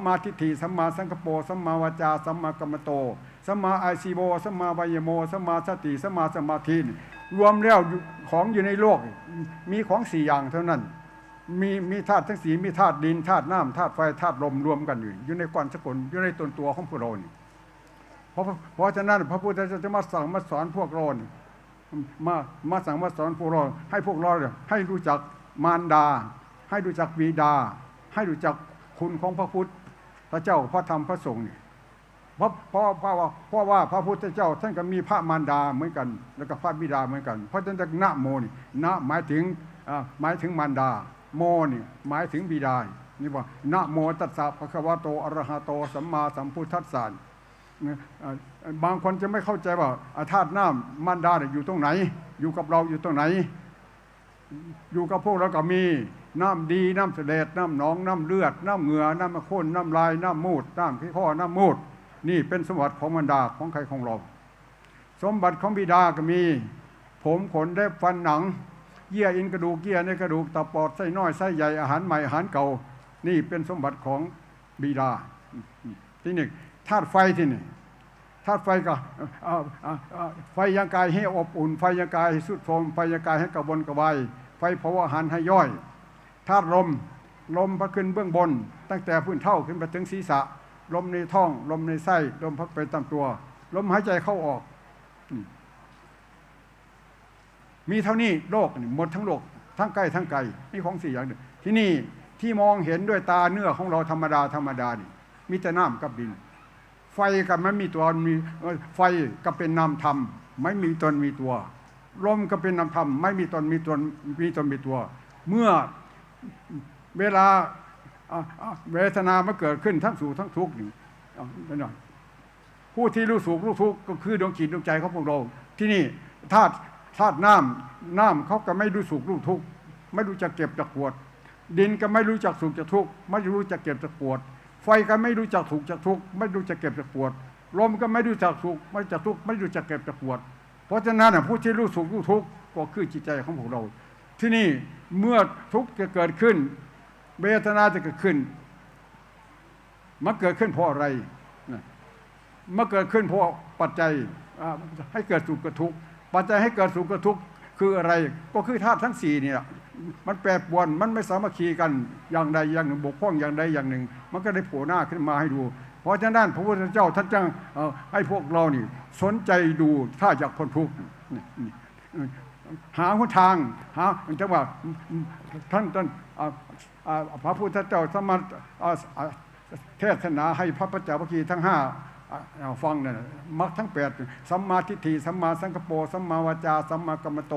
สัมมาทิฏฐิสัมมาสังกปรสัมมาวาจาสัมมากัมมโตสัมมาอาชีโวสัมมาวายโมสัมมาสติสัมมาสมาธินรวมแล้วของอยู่ในโลก มีของสี่อย่างเท่านั้น มีมีธาตุทั้งสีมีธาตุดินธาตุน้ำธาตุไฟธาตุลมรวมกันอยู่ อยู่ในก้อนสกุลอยู่ในตนตัวของพวกเรานี่เพราะเพราะฉะนั้นพระพุทธเจ้าจะมาสั่งมาสอนพวกเรามามาสั่งมาสอนพวกเราให้พวกเราให้รู้จักมารดา ให้รู้จักบิดา ให้รู้จักคุณของพระพุทธ พระเจ้าพระธรรมพระสงฆ์เนี่เพราะเพราะเพราะว่าเพราะว่าพระพุทธเจ้าท่านก็มีพระมารดาเหมือนกัน แล้วก็พระบิดาเหมือนกัน เพราะฉะนั้นนะโมนี่นะหมายถึงอ่าหมายถึงมารดา โมนี่หมายถึงบิดานี่ว่านะโมตัสสะภะคะวะโตอะระหะโตสัมมาสัมพุทธัสสะเนี่ยอ่าบางคนจะไม่เข้าใจว่าอาธาตุน้ำมารดาอยู่ตรงไหน อยู่กับเราอยู่ตรงไหน อยู่กับพวกเราก็มี น้ำดีน้ำเสลดน้ำหนองน้ำเลือด น้ำเหงื่อน้ำข้นน้ำลายน้ำมูดน้ำขี้ข้อน้ำมูด นี่เป็นสมบัติของมารดาของใครของเรา สมบัติของบิดาก็มี ผมขนเล็บฟันหนัง เยื่ออินกระดูกเยื่อในกระดูกตับปอดไส้น้อยไส้ใหญ่อาหารใหม่อาหารเก่า นี่เป็นสมบัติของบิดา ที่หนึ่งธาตุไฟที่หนี่งธาตุไฟก็ไฟยังกายให้อบอุ่น ไฟยังกายให้สุดโทมไฟยังกายให้กระวนกระวายไฟเผาอาหารให้ย่อย ธาตุลม ลมพัดขึ้นเบื้องบน ตั้งแต่พื้นเท่าขึ้นไปถึงศีรษะ ลมในท้อง ลมในไส้ ลมพัดไปตามตัว ลมหายใจเข้าออก มีเท่านี้โลกนี่หมดทั้งโลก ทั้งใกล้ทั้งไกลนี่ของสี่อย่างหนึ่งที่นี่ที่มองเห็นด้วยตาเนื้อของเราธรรมดาธรรมดานี่มีแต่น้ำกับดิน ไฟกับไม่มีตัวมีไฟก็เป็นนามธรรม ไม่มีตนมีตัวลมก็เป็นนามธรรม ไม่มีตนมีตนมีตนมีตัว เมื่อ เวลาเวทนามาเกิดขึ้นทั้งสุขทั้งทุกข์นี่เอาไปหน่อยผู้ที่รู้สุขรู้ทุกข์ก็คือดวงจิตดวงใจของพวกเรา ที่นี่ธาตุธาตุน้ำน้ำเขาก็ไม่รู้สุขรู้ทุกข์ไม่รู้จักเก็บจักปวด ดินก็ไม่รู้จักสุขจักทุกข์ไม่รู้จักเก็บจักปวด ไฟก็ไม่รู้จักสุขจักทุกข์ไม่รู้จักเก็บจักปวดลมก็ไม่รู้จักสุขไม่จักทุกข์ไม่รู้จักเก็บจักปวด เพราะฉะนั้นผู้ที่รู้สุขรู้ทุกข์ก็คือจิตใจของพวกเรา ที่นี่ เมื่อทุกข์จะเกิดขึ้น เวทนาจะเกิดขึ้น มันเกิดขึ้นเพราะอะไรมื่อเกิดขึ้นเพราะปัจจัยให้เกิดสุขกับทุกข์ปัจจัยให้เกิดสุขกับทุกข์คืออะไรก็คือธาตุทั้งสี่เนี่ยมันแปรปรวนมันไม่สามัคคีกันอย่างใดอย่างหนึ่งบกพร่องอย่างใดอย่างหนึ่ง มันก็ได้โผล่หน้าขึ้นมาให้ดู เพราะฉะนั้นพระพุทธเจ้าท่านจึงให้พวกเรานี่ สนใจดูถ้าอยากพ้นทุกข์ หาหนทางหาจังหว่าท่านท่านพระพุทธเจ้าสมมาเทศนาให้พระปัจจาภคีทั้งห้าฟังเนี่ยมรรคทั้งแปดสัมมาทิฏฐิสัมมาสังกปรสัมมาวาจาสัมมากัมมโต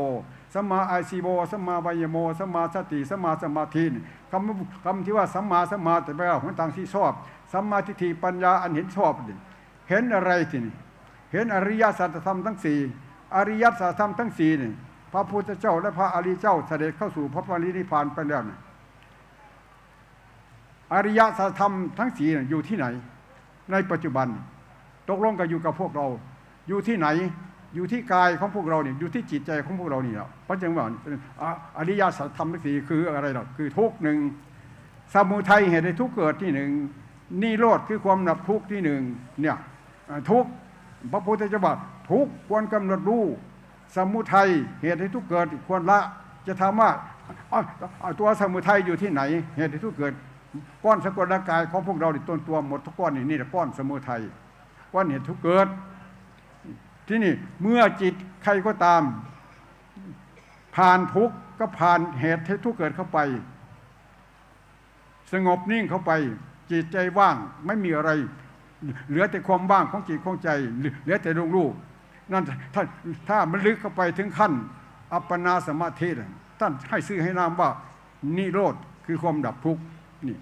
สัมมาอาชีโวสัมมาวายโมสัมมาสติสัมมาสมาธินี่คำคำที่ว่าสัมมาสัมมาแต่แปลว่าหนทางที่ชอบสัมมาทิฏฐิปัญญาอันเห็นชอบนี่เห็นอะไรทีนี่เห็นอริยสัจธรรมทั้งสี่อริยสัจธรรมทั้งสี่เนี่ย พระพุทธเจ้าและพระอริยเจ้าเสด็จเข้าสู่พระปรินิพพานไปแล้วนี่อริยสัจธรรมทั้งสี่อยู่ที่ไหน ในปัจจุบัน ตกลงกันอยู่กับพวกเรา อยู่ที่ไหน อยู่ที่กายของพวกเราเนี่ยอยู่ที่จิตใจของพวกเราเนี่แหละเพราะจังว่าอะอริยสัจธรรมทั้งสี่คืออะไรหรอคือทุกหนึ่งสมุทัยเหตุให้ทุกเกิดที่หนึ่งนิโรธคือความดับทุกข์ที่หนึ่งเนี่ยทุกพระพุทธเจ้าบอกทุกควรกำหนดรู้ สมุทัยเหตุให้ทุกเกิดควรละจะถามว่าตัวสมุทัยอยู่ที่ไหน เหตุให้ทุกเกิดก้อนสกุลกายของพวกเรานี่ต้นตัวหมดทุกก้อนนี่นี่แหละก้อนสมุทัยก้อนเหตุทุกเกิด ที่นี่เมื่อจิตใครก็ตาม ผ่านทุกก็ผ่านเหตุให้ทุกเกิดเข้าไป สงบนิ่งเข้าไป จิตใจว่างไม่มีอะไร เหลือแต่ความว่างของจิตของใจ เหลือแต่ดวงรู้ นั่นถ้าถ้ามันลึกเข้าไปถึงขั้น อัปปนาสมาธิท่านให้ซื้อให้นามว่านิโรธคือความดับทุกข์นี่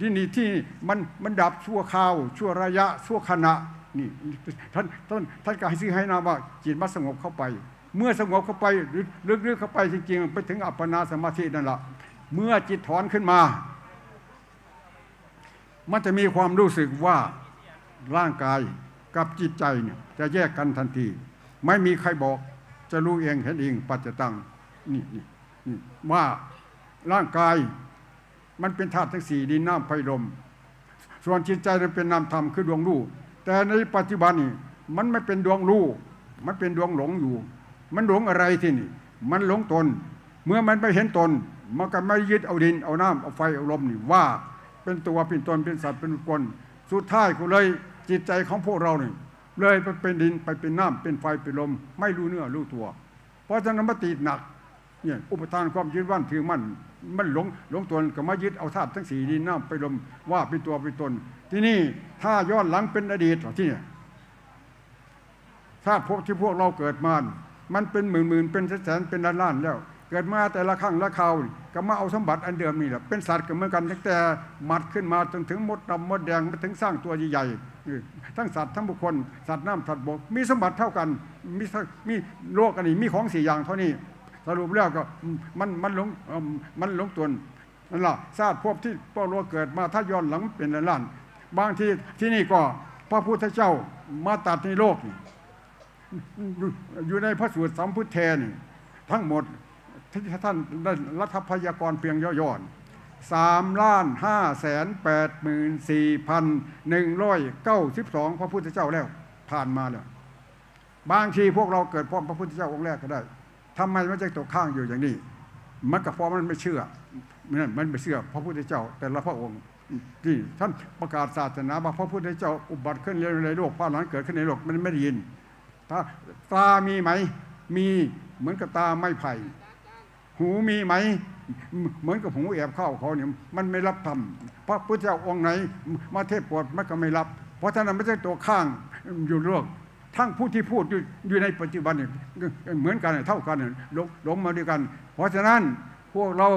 ที่นี่ที่มันมันดับชั่วคราว ชั่วระยะชั่วขณะนี่ท่านท่านท่านก็ให้ซื้อให้นามว่าจิตมันสงบเข้าไป เมื่อสงบเข้าไปหรือลึกๆเข้าไปจริงๆไปถึงอัปปนาสมาธินั่นแหละเมื่อจิตถอนขึ้นมา มันจะมีความรู้สึกว่าร่างกาย กับจิตใจเนี่ยจะแยกกันทันที ไม่มีใครบอก จะรู้เองเห็นเองปัจจตังนี่นี่นี่ว่าร่างกายมันเป็นธาตุทั้งสี่ดินน้ำไฟลม ส่วนจิตใจนั้นเป็นนามธรรมคือดวงรู้แต่ในปัจจุบันนี่มันไม่เป็นดวงรู้มันเป็นดวงหลงอยู่ มันหลงอะไรที่นี่ มันหลงตน เมื่อมันไม่เห็นตน มันก็ไม่ยึดเอาดินเอาน้ำเอาไฟเอาลมนี่ว่า เป็นตัวเป็นตนเป็นสัตว์เป็นบุคคลสุดท้ายก็เลย จิตใจของพวกเรานี่เลยไปเป็นดินไปเป็นน้ำเป็นไฟเป็นลม ไม่รู้เนื้อรู้ตัว เพราะฉะนั้นมันติดหนักเนี่ยอุปทานความยึดมั่นถือมั่นมันหลงหลงตนก็มายึดเอาธาตุทั้งสี่ดินน้ำไปลมว่าเป็นตัวเป็นตน ที่นี่ถ้าย้อนหลังเป็นอดีตที่เนี่ยชาติภพที่พวกเราเกิดมา มันเป็นหมื่นหมื่นเป็นแสนแสนเป็นล้านล้านแล้ว เกิดมาแต่ละครั้งละคราวก็มาเอาสมบัติอันเดิมนี่แหละเป็นสัตว์ก็เหมือนกันตั้งแต่หมัดขึ้นมาจนถึงมดดำมดแดงมาถึงสร้างตัวใหญ่ๆทั้งสัตว์ทั้งบุคคล สัตว์น้ำสัตว์บกมีสมบัติเท่ากันมีมีโลกอันนี้มีของสี่อย่างเท่านี้สรุปแล้วก็มันมันหลงมันหลงตนนั่นแหละชาติภพที่พวกเราเกิดมาถ้าย้อนหลังเป็นล้านๆบางทีที่นี่ก็พระพุทธเจ้ามาตัดในโลก อยู่ในพระสูตรสัมพุทธเทนทั้งหมด ที่ท่านได้รัฐพยากรเพียงย่อๆสามล้านห้าแสนแปดหมื่นสี่พันหนึ่งร้อยเก้าสิบสองพระพุทธเจ้าแล้ว ผ่านมาแล้วบางทีพวกเราเกิดพร้อมพระพุทธเจ้าองค์แรกก็ได้ทำไมไมันจะตกข้างอยู่อย่างนี้ มันก็เพราะมันไม่เชื่อมันมันไม่เชื่อพระพุทธเจ้า แต่ละพระองค์ที่ท่านประกาศศาสนาว่าพระพุทธเจ้าอุบัติขึ้นในโลกพระหลานเกิดขึ้นในโลกมันไม่ได้ยินตาตามีไหม มีเหมือนกับตาไม่ไผ่ หูมีไหม เหมือนกับหูแอบเข้าเขาเนี่ยมันไม่รับธรรมพระพุทธเจ้าองค์ไหน มาเทศโปรดมันก็ไม่รับ เพราะฉะนั้นไม่ใช่ตัวข้างอยู่โลกทั้งผู้ที่พูดอยู่อยู่ในปัจจุบันเนี่ยเหมือนกันเท่ากันเนี่ยลงลงมาด้วยกัน เพราะฉะนั้นพวกเรา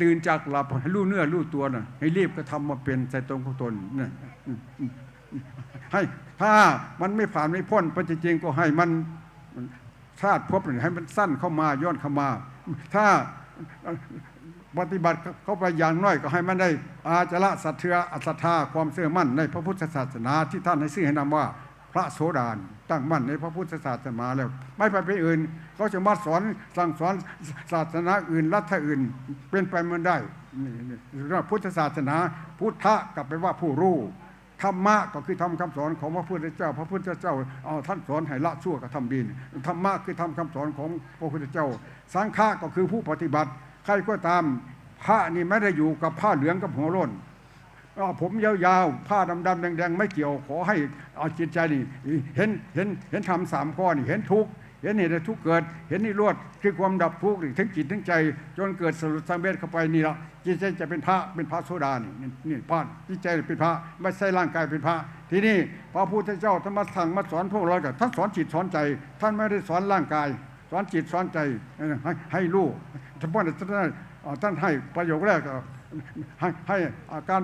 ตื่นจากหลับให้รู้เนื้อรู้ตัวน่ะให้รีบกระทำมาเป็นใจตรงของตนนี่ให้ถ้ามันไม่ผ่านไม่พ้นปัจจริงก็ให้มันชาติพบหนึ่งให้มันสั้นเข้ามาย้อนเข้ามา ถ้าปฏิบัติเข้าไปอย่างน้อยก็ให้มันได้ อาจละสัตเทืออัศธาความเสื่อมั่นในพระพุทธศาสนาที่ท่านให้ชื่อให้นำว่าพระโสดาตั้งมั่นในพระพุทธศาสนาแล้ว ไม่ไปไปอื่นเขาจะมาสอนสั่งสอนศาสนาอื่นรัฐอื่น เป็นไปมันได้นี่เรื่พุทธศาสนา พุทธะกลับไปว่าผู้รู้ ธรรมะก็คือทำคำสอนของพระพุทธเจ้า พระพุทธเจ้าเอาท่านสอนให้ละชั่วกับทำดีธรรมะคือทำคำสอนของพระพุทธเจ้า สังฆะก็คือผู้ปฏิบัติ ใครก็ตามพระนี่ไม่ได้อยู่กับผ้าเหลืองกับหัวโล้นผมยาวๆ ผ้าดำๆแดงๆ ไม่เกี่ยวขอให้เอาจิตใจนี่เห็นเห็นเห็นทำสามข้อนี่เห็นทุกข์ เห็นเหตุทุกเกิด เห็นนิโรธคือความดับทุกข์ทั้งจิตทั้งใจ จนเกิดสรุปสังเวชเข้าไปนี่ละจิตใจจะเป็นพระเป็นพระโสดานี่นี่พระจิตใจเป็นพระไม่ใช่ร่างกายเป็นพระ ที่นี่พระพุทธเจ้าธรรมะสั่งมาสอนพวกเรากับท่านสอนจิตสอนใจ ท่านไม่ได้สอนร่างกาย สอนจิตสอนใจให้ให้รู้เฉพาะท่านท่านให้ประโยคแรกให้ให้การ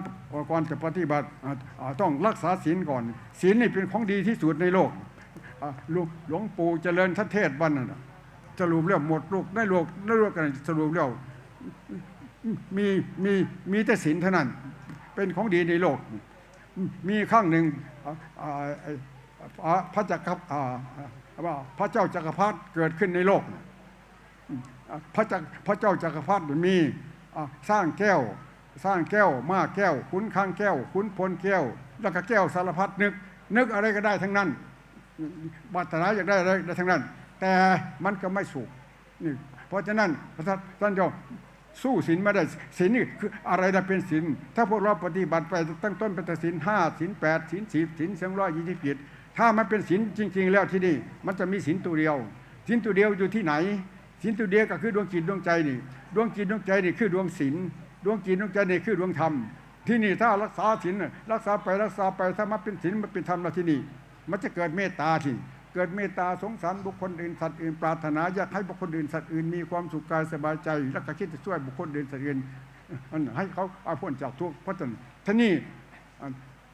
ก่อนจะปฏิบัติต้องรักษาศีลก่อนศีลนี่เป็นของดีที่สุดในโลก หลวงปู่เจริญทัเทศวันนั้นสรุปเรื่องหมดโลกได้โลกได้โลกกันสรุปเรื่องมีมีมีแต่ศีลเท่านั้น เป็นของดีในโลก มีข้างหนึ่งพระจักรพระเจ้าจักรพรรดิเกิดขึ้นในโลก พระจักพระเจ้าจักรพรรดิมีสร้างแก้ว สร้างแก้วมาแก้วขุนข้างแก้วขุนพลแก้ว แล้วก็แก้วสารพัดนึก นึกอะไรก็ได้ทั้งนั้น บัตรนาอยากได้อะไรได้ทั้งนั้น แต่มันก็ไม่สุขนี่เพราะฉะนั้นพระท่านยอมสู้ศีลไม่ได้ศีลนี่คืออะไรจะเป็นศีลถ้าพวกเราปฏิบัติไปตั้งต้นเป็นศีลห้าศีลแปดศีลสิบศีลสองร้อยยี่สิบเจ็ดถ้ามันเป็นศีลจริง ๆ แล้วที่นี่มันจะมีศีลตัวเดียวศีลตัวเดียวอยู่ที่ไหนศีลตัวเดียวก็คือดวงจิตดวงใจนี่ดวงจิตดวงใจนี่คือดวงศีลดวงจิตดวงใจนี่คือดวงธรรมที่นี่ถ้ารักษาศีลรักษาไปรักษาไปถ้ามันเป็นศีลมันเป็นธรรมแล้วที่นี่ มันจะเกิดเมตตาที่เกิดเมตตาสงสารบุคคลอื่นสัตว์อื่นปรารถนาอยากให้บุคคลอื่นสัตว์อื่นมีความสุขกายสบายใจแล้วก็คิดจะช่วยบุคคลอื่นสัตว์อื่นให้เขาเอาพ้นจากทุกข์เพราะฉะนั้นท่านี่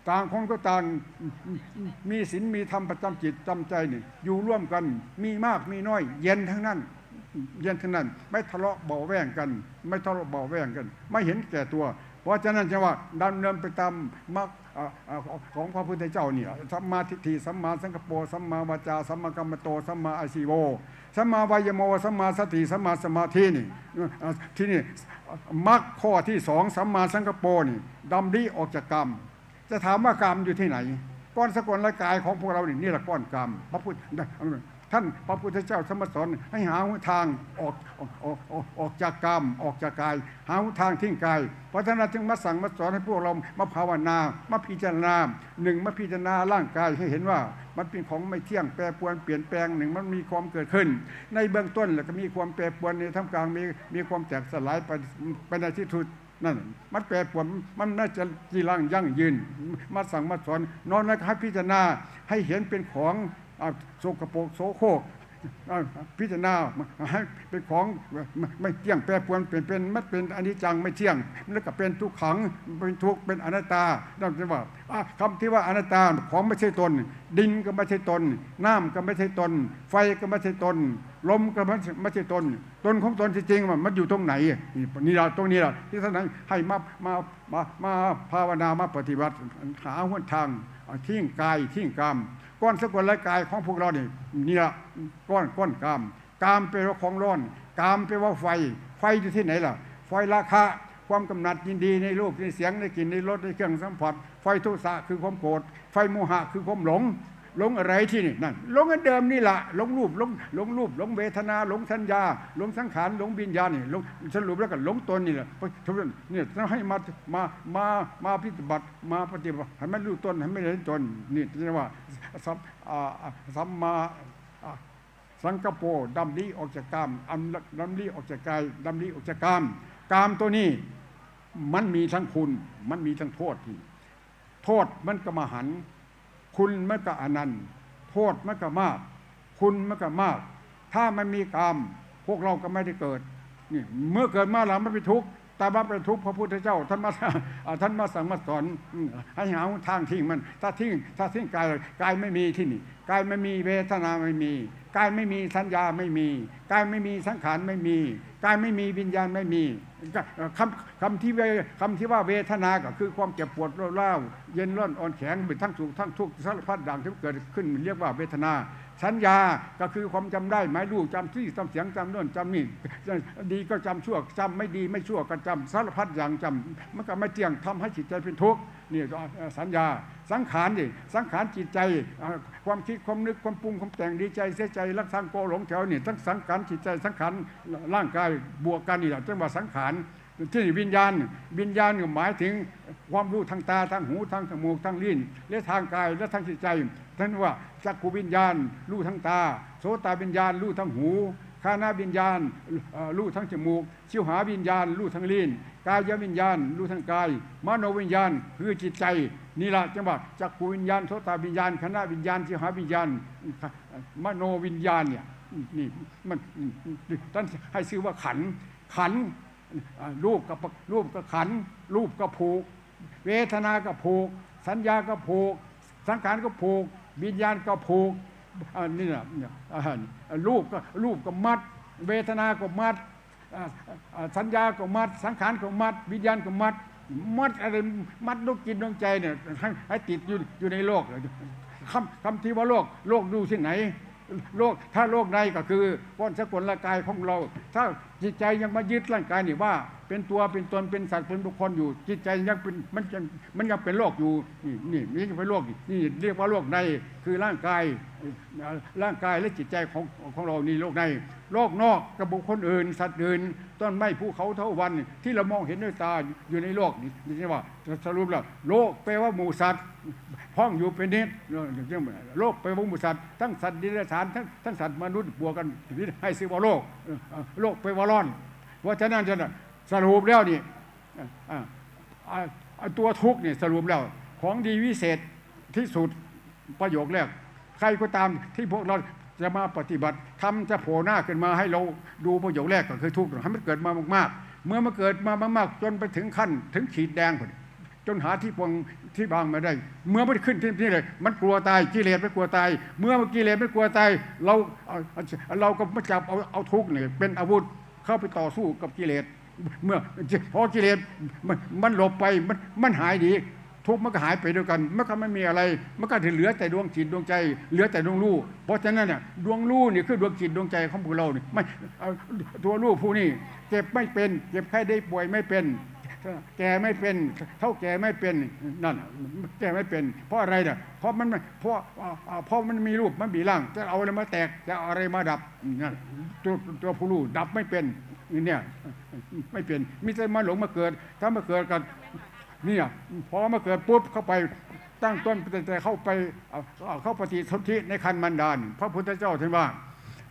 ต่างคนก็ต่างมีศีลมีธรรมประจำจิตจำใจนี่อยู่ร่วมกันมีมากมีน้อย เย็นทั้งนั้น เย็นทั้งนั้น ไม่ทะเลาะเบาแวงกัน ไม่ทะเลาะเบาแวงกัน ไม่เห็นแก่ตัว เพราะฉะนั้นจะว่าดำเนินไปตามมรรค ของพระพุทธเจ้าเนี่ยสัมมาทิฏฐิสัมมาสังกปรสัมมาวาจาสัมมากรรมโตสัมมาอาชีโวสัมมาวายโมสัมมาสติสัมมาสมาธินี่ที่นี่มรรคข้อที่สองสัมมาสังกปรนี่ดำริออกจากกรรม จะถามว่ากรรมอยู่ที่ไหนก้อนสกลร่างกายของพวกเรานี่นี่แหละก้อนกรรมพระพุทธ ท่านพระพุทธเจ้าสมสอนให้หาหนทางออกออกออกออกจากกรรมออกจากกาย หาหนทางทิ้งกายเพราะฉะนั้นจึงมาสั่งมาสอนให้พวกเรามาภาวนามาพิจารณาหนึ่งมาพิจารณาร่างกายให้เห็นว่า มันเป็นของไม่เที่ยงแปรปรวนเปลี่ยนแปลงหนึ่งมันมีความเกิดขึ้น ในเบื้องต้นแล้วก็มีความแปรปรวนในท่ามกลางมีมีความแตกสลายไปไปในที่สุดนั่นมันแปรปรวนมันน่าจะจีรังยั่งยืน มาสั่งมาสอนนอนแล้วให้พิจารณาให้เห็นเป็นของ อ่าโสกโปกโสโครกอ่าพิจารณาให้เป็นของไม่ไม่เที่ยงแปรปรวนเปลี่ยนเป็นมันเป็นอนิจจังไม่เที่ยงแล้วก็เป็นทุกขังเป็นทุกเป็นอนัตตานั่นจะว่าอะคำที่ว่าอนัตตาของไม่ใช่ตน ดินก็ไม่ใช่ตน น้ำก็ไม่ใช่ตน ไฟก็ไม่ใช่ตนลมก็ไม่ใช่ไม่ใช่ตน ตนของตนจริงๆมันอยู่ตรงไหนนี่นี่เราตรงนี้เราที่ท่านให้มามามามาภาวนามาปฏิบัติหาหนทางทิ้งกายทิ้งกรรม ก้อนสกุลและกายของพวกเรานี่นี่ละก้อนก้อนกามกามเป็นว่าของร้อนกามเป็นว่าไฟ ไฟอยู่ที่ไหนล่ะ ไฟราคะความกำหนัดยินดีในรูปในเสียงในกลิ่นในรสในเครื่องสัมผัส ไฟทุสะคือความโกรธไฟโมหะคือความหลง หลงอะไรที่นี่นั่นหลงอันเดิมนี่แหละหลงรูปหลงหลงรูปหลงเวทนาหลงสัญญาหลงสังขารหลงวิญญาณนี่หลงสรุปแล้วก็หลงตนนี่แหละเพราะฉะนั้นเนี่ยต้องให้มามามามาปฏิบัติมาปฏิบัติให้มันรู้ตนให้ไม่เห็นตนนี่เรียกว่าสัมอ่าสัมมาสังกปรดำลีออกจากกามอันดำลีออกจากกายดำลีออกจากกามกามตัวนี้มันมีทั้งคุณ มันมีทั้งโทษที่ โทษมันก็มาหัน คุณมันก็อนันต์ โทษมันก็มาก คุณมันก็มาก ถ้ามันมีกรรมพวกเราก็ไม่ได้เกิดนี่เมื่อเกิดมาแล้วมันเป็นทุกข์แต่มาเป็นทุกข์พระพุทธเจ้าท่านมาท่านมาสั่งมาสอนให้หาทางทิ้งมัน ถ้าทิ้งถ้าทิ้งกายกายไม่มีที่นี่กายไม่มีเวทนาไม่มีกายไม่มีสัญญาไม่มีกายไม่มีสังขารไม่มีกายไม่มีวิญญาณไม่มี คำคำที่เวคำที่ว่าเวทนาก็คือความเจ็บปวดร้าวเย็นร้อนอ่อนแข็งเป็นทั้งสุขทั้งทุกข์สารพัดอย่างที่เกิดขึ้นเรียกว่าเวทนา สัญญาก็คือความจำได้หมายรู้จำที่จำเสียงจำโน่นจำนี่ดีก็จำชั่วจำไม่ดีไม่ชั่วก็จำสารพัดอย่างจำมันก็ไม่เที่ยงทำให้จิตใจเป็นทุกข์นี่ก็สัญญา สังขารดิสังขารจิตใจ ความคิดความนึกความปรุงความแต่งดีใจเสียใจรักทางโกหลงแถวนี่ทั้งสังขารจิตใจสังขารร่างกายบวกกันนี่แหละจังว่าสังขารที่วิญญาณ วิญญาณก็หมายถึงความรู้ทางตาทางหูทางจมูกทางลิ้นและทางกายและทางจิตใจท่านว่าจักขูวิญญาณรู้ทางตา โสตวิญญาณรู้ทางหูคานาวิญญาณรู้ทางจมูก ชิวหาวิญญาณรู้ทางลิ้นกายวิญญาณรู้ทางกาย มโนวิญญาณคือจิตใจ นี่ละจังหว่าจักขูวิญญาณโสตวิญญาณคณะวิญญาณชิหาวิญญาณมโนวิญญาณเนี่ยนี่มันท่านให้ชื่อว่าขันขันรูปกับรูปกับขัน รูปก็ผูก เวทนาก็ผูก สัญญาก็ผูก สังขารก็ผูก วิญญาณก็ผูกนนี้นะเนี่ยอ่ารูปก็รูปก็มัด เวทนาก็มัดสัญญาก็มัด สังขารก็มัด วิญญาณก็มัด มัดอะไรมัดดวงจิตดวงใจเนี่ยให้ติดอยู่อยู่ในโลกคำคำที่ว่าโลกโลกดูที่ไหน โลกถ้าโลกในก็คือก้อนสกุลร่างกายของเรา ถ้าจิตใจยังมายึดร่างกายนี่ว่า เป็นตัวเป็นตนเป็นสัตว์เป็นบุคคลอยู่ จิตใจยังเป็นมันยังมันยังเป็นโลกอยู่นี่นี่นี่ยังเป็นโลกนี่เรียกว่าโลกในคือร่างกายร่างกายและจิตใจของของเรานี่โลกในโลกนอกกับบุคคลอื่น สัตว์อื่น ต้นไม้ภูเขาเท่าวันที่เรามองเห็นด้วยตาอยู่ในโลกนี่ใช่ว่าสรุปแล้วโลกแปลว่าหมู่สัตว์ห้องอยู่เป็นนิดโลกไปลวงหมูสัตว์ทั้งสัตว์ดิเรกชันทั้งทั้งสัตว์มนุษย์บวกกันให้ซื้อว่าโลกโลกไปว่าร้อน เพราะฉะนั้นจะสรุปแล้วนี่ตัวทุกข์นี่สรุปแล้ว ของดีวิเศษที่สุดประโยคแรกใครก็ตามที่พวกเรา จะมาปฏิบัติทำจะโผล่หน้าขึ้นมาให้เราดูประโยคแรกก็คือทุกข์ให้มันเกิดมามากๆ เมื่อมันเกิดมามากๆ จนไปถึงขั้น ถึงขีดแดงพอดีจนหาที่ปวงที่บางไม่ได้ เมื่อมันขึ้นที่นี่เลย มันกลัวตายกิเลสไม่กลัวตาย เมื่อมันกิเลสไม่กลัวตายเราเออาเราก็มาจับเอาเอาทุกข์เนี่ยเป็นอาวุธเข้าไปต่อสู้กับกิเลสเมื่อพอกิเลสมันมันหลบไปมันมันหายดี ทุกข์มันก็หายไปด้วยกันมันก็ไม่มีอะไรมันก็เหลือแต่ดวงจิตดวงใจ เหลือแต่ดวงรู้เพราะฉะนั้นเนี่ยดวงรู้นี่คือดวงจิตดวงใจของพวกเราเนี่ยไม่เอาตัวรู้ผู้นี้เจ็บไม่เป็นเจ็บไข้ได้ป่วยไม่เป็นแก่ไม่เป็นเท่าแก่ไม่เป็นนั่นแก่ไม่เป็น เพราะอะไรเนี่ยเพราะมันเพราะเพราะมันมีรูปมันมีร่างจะเอาอะไรมาแตกจะเอาอะไรมาดับนั่นตัวตัวผู้รู้ดับไม่เป็นเนี่ยไม่เป็นมิใช่มาหลงมาเกิด ถ้ามาเกิดกัน เนี่ยพอมาเกิดปุ๊บเข้าไปตั้งต้นแต่เข้าไปเข้าปฏิสนธิในคันมันดาน พระพุทธเจ้าท่านว่า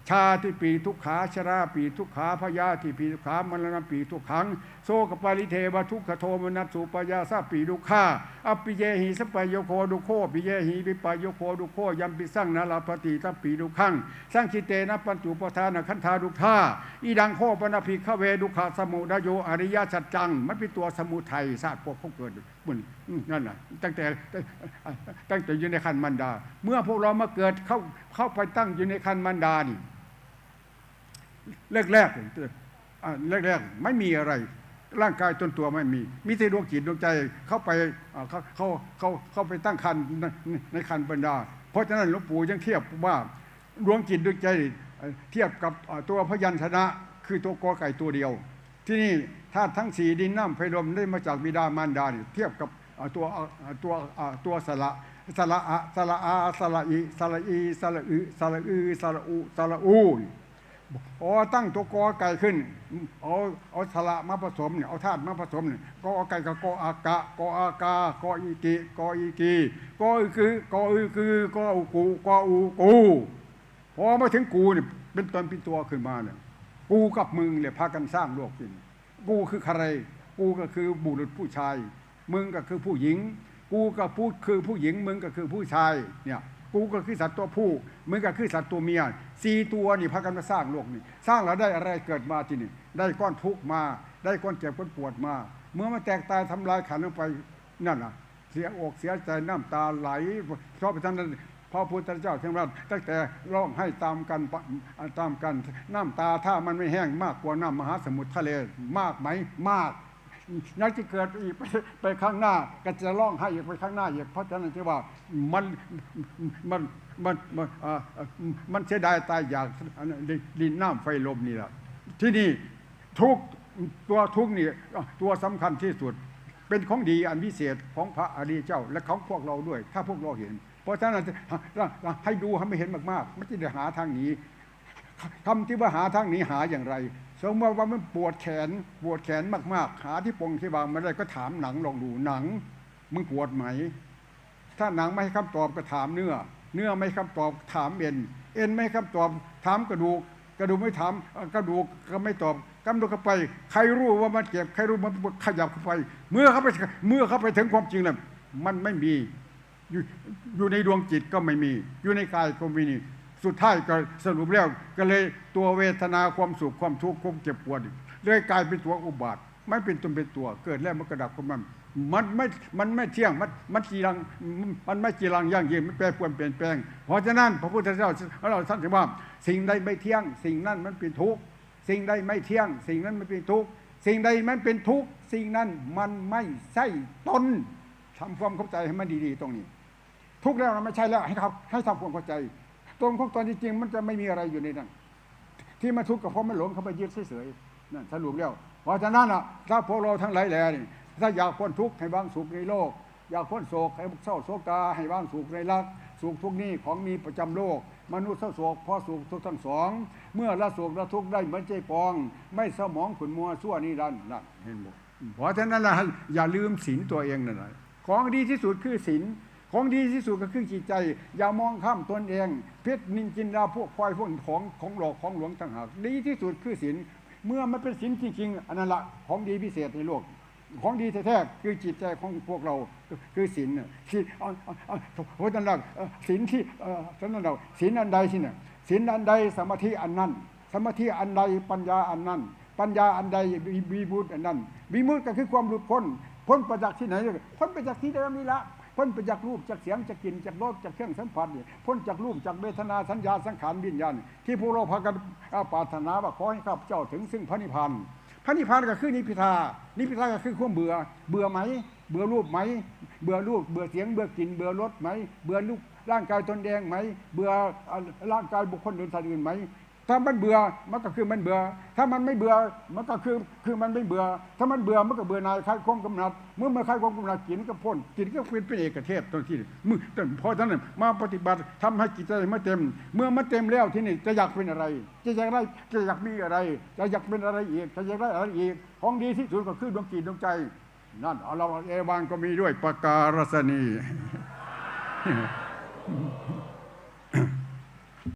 ชาติปีทุกขาชราปีทุกขาพยาธิปีทุกขามรณะปีทุกขัง โซกปาริเทวทุกขโทมนัสสุปยาสาปีดุขาอปิเยหิสปายโยโคดุโคปิเยหิวิปายโยโคดุโคยัมปิสั่งนาลาปฏิทัปปีดุขังสร้างคิเตนะปัญจุปทานขันธาดุท่าอีดังโคปนภิกขเวดุขาสมุทโยอริยสัจจังมันเป็นตัวสมุทัยศาสตพวกเขาเกิดบุญนั่นน่ะตั้งแต่ตั้งแต่อยู่ในคันมันดา เมื่อพวกเรามาเกิดเข้าเข้าไปตั้งอยู่ในคันมันดานี่ แรกๆอ่าแรกๆไม่มีอะไร ร่างกายตนตัวไม่มี มีแต่ดวงจิตดวงใจเข้าไปเขาเข้าเข้าเขาไปตั้งคันในในคันบรรดา เพราะฉะนั้นหลวงปู่ยังเทียบว่าดวงจิตดวงใจเทียบกับตัวพยัญชนะ คือตัวกอไก่ตัวเดียว ที่นี่ธาตุทั้งสี่ดินน้ำไฟลมได้มาจากบิดามารดาเทียบกับตัวตัวตัวสระสระอะสระอาสระอีสระอีสระอืสระอืสระอุสระอู อ๋อตั้งตัวกอไก่ขึ้น เอาเอาสระมาผสมเนี่ยเอาธาตุมาผสมเนี่ยกอไก่กับกออากะกออากากออีกิกออีกีกออือคือกออือคือกออูกูกออูกูพอมาถึงกูเนี่ยเป็นตนเป็นตัวขึ้นมาเนี่ยกูกับมึงเนี่ยพากันสร้างโลกขึ้นกูคือใคร กูก็คือบุรุษผู้ชาย มึงก็คือผู้หญิง กูก็พูดคือผู้หญิง มึงก็คือผู้ชายเนี่ย กูก็คือสัตว์ตัวผู้มึงก็คือสัตว์ตัวเมียสี่ตัวนี่พากันมาสร้างโลกนี่สร้างแล้วได้อะไรเกิดมาที่นี่ได้ก้อนทุกมา ได้ก้อนเจ็บก้อนปวดมา เมื่อมันแตกตายทำลายขันลงไปนั่นน่ะ เสียอกเสียใจน้ำตาไหลชอบไปทำนั้นพระพุทธเจ้าเทวราชตั้งแต่ร้องให้ตามกันตามกัน น้ำตาถ้ามันไม่แห้งมากกว่าน้ำมหาสมุทรทะเลมากไหมมาก ยังจะเกิดอีกไปไปข้างหน้า ก็จะร้องไห้อีกไปข้างหน้าอีกเพราะฉะนั้นที่ว่ามันมันมันมันมันเสียดายตายอยากดินน้ำไฟลมนี่แหละที่นี่ทุกตัวทุกนี่ตัวสำคัญที่สุด เป็นของดีอันพิเศษของพระอริยเจ้า และของพวกเราด้วย ถ้าพวกเราเห็น เพราะฉะนั้นให้ดูให้ไม่เห็นมากๆไม่ใช่จะหาทางหนีคำที่ว่าหาทางหนี้หาอย่างไร สมมติว่ามันปวดแขนปวดแขนมากๆ หาที่ปงที่วางไม่ได้ก็ถามหนังลองดูหนังมึงปวดไหม ถ้าหนังไม่ให้คำตอบก็ถามเนื้อ เนื้อไม่ให้คำตอบถามเอ็น เอ็นไม่ให้คำตอบถามกระดูก กระดูกไม่ถามกระดูกก็ไม่ตอบกำลังเข้าไป ใครรู้ว่ามันเจ็บใครรู้มันขยับเข้าไป เมื่อเข้าไปเมื่อเข้าไปถึงความจริงแล้วมันไม่มีอยอยู่ในดวงจิตก็ไม่มี อยู่ในกายก็ไม่มี สุดท้ายก็สรุปแล้วก็เลยตัวเวทนาความสุขความทุกข์ความเจ็บปวดเลยกลายเป็นตัวอุบาทไม่เป็นตนเป็นตัวเกิดแล้วมันกระดับของมันมันไม่ มันไม่เที่ยง มัน มันจีรัง มันไม่จีรังยั่งยืนมันแปรปรวนเปลี่ยนแปลง เพราะฉะนั้นพระพุทธเจ้าเราท่านถือว่า สิ่งใดไม่เที่ยง สิ่งนั้นมันเป็นทุกข์ สิ่งใดไม่เที่ยง สิ่งนั้นมันเป็นทุกข์ สิ่งใดมันเป็นทุกข์ สิ่งนั้นมันไม่ใช่ตนทำความเข้าใจให้มันดีๆ ตรงนี้ ทุกข์แล้วมันไม่ใช่แล้วให้เขาให้ทำความเข้าใจ ตรงของตอนจริงๆมันจะไม่มีอะไรอยู่ในนั้นที่มาทุกข์ก็เพราะมันหลงเข้าไปยึดเฉยๆนั่นสรุปแล้วเพราะฉะนั้นอะถ้าพวกเราทั้งหลายแหล่นี่ถ้าอยากพ้นทุกข์ให้บางสุขในโลก อยากพ้นโศกให้เศร้าโศกตาให้บางสุขในรักสุขทุกนี้ของมีประจำโลก มนุษย์เศร้าโศกเพราะสุขทุกทั้งสอง เมื่อละโศกละทุกข์ได้เหมือนใจปอง ไม่สมองขุนมัวสั่วนิรันดร์นั่นเห็นบ่เพราะฉะนั้นล่ะอย่าลืมศีลตัวเองนั่นแหละของดีที่สุดคือศีล ของดีที่สุดก็คือจิตใจ อย่ามองข้ามตนเอง เพชรนินจินดาพวกควายพวกของของหลอกของหลวงต่างหากดีที่สุดคือศีลเมื่อมันเป็นศีลจริงๆอันนั้นละของดีพิเศษในโลกของดีแท้ๆคือจิตใจของพวกเราคือศีลน่ะที่เอาเอาเอาเพราะฉะนั้นเอ่อศีลที่เอ่อฉะนั้นเราศีลอันใดที่เนี่ยศีลอันใดสมาธิอันนั้น สมาธิอันใดปัญญาอันนั้น ปัญญาอันใดวิวิมุตอันนั้นวิมุตก็คือความหลุดพ้นพ้นไปจากที่ไหนพ้นไปจากที่เดิมนี่ละ พ้นไปจากรูปจากเสียงจากกลิ่นจากรสจากเครื่องสัมผัสเนี่ยพ้นจากรูปจากเวทนาสัญญาสังขารวิญญาณที่พวกเราพากันอาปรารถนาว่าขอให้ข้าพเจ้าถึงซึ่งพระนิพพานพระนิพพานก็คือนิพพิทา นิพพิทาก็คือความเบื่อ เบื่อไหม เบื่อรูปไหม เบื่อรูป เบื่อเสียง เบื่อกลิ่น เบื่อรสไหม เบื่อลูกร่างกายตนเองไหม เบื่อร่างกายบุคคลอื่นสัตว์อื่นไหม ถ้ามันเบื่อมันก็คือมันเบื่อ ถ้ามันไม่เบื่อมันก็คือคือมันไม่เบื่อ ถ้ามันเบื่อมันก็เบื่อนายคลายความกำหนัด เมื่อมันคลายความกำหนัดกินก็พ้นกินก็เป็นเป็นเอกเทศตรงที่มือแต่พอท่านมาปฏิบัติทำให้จิตใจมันเต็ม เมื่อมันเต็มแล้วที่นี่จะอยากเป็นอะไร จะอยากได้จะอยากมีอะไร จะอยากเป็นอะไรอีกจะอยากได้อะไรอีกของดีที่สุดก็คือดวงจิตดวงใจ นั่นเอาเราเอวานก็มีด้วยปากการสนี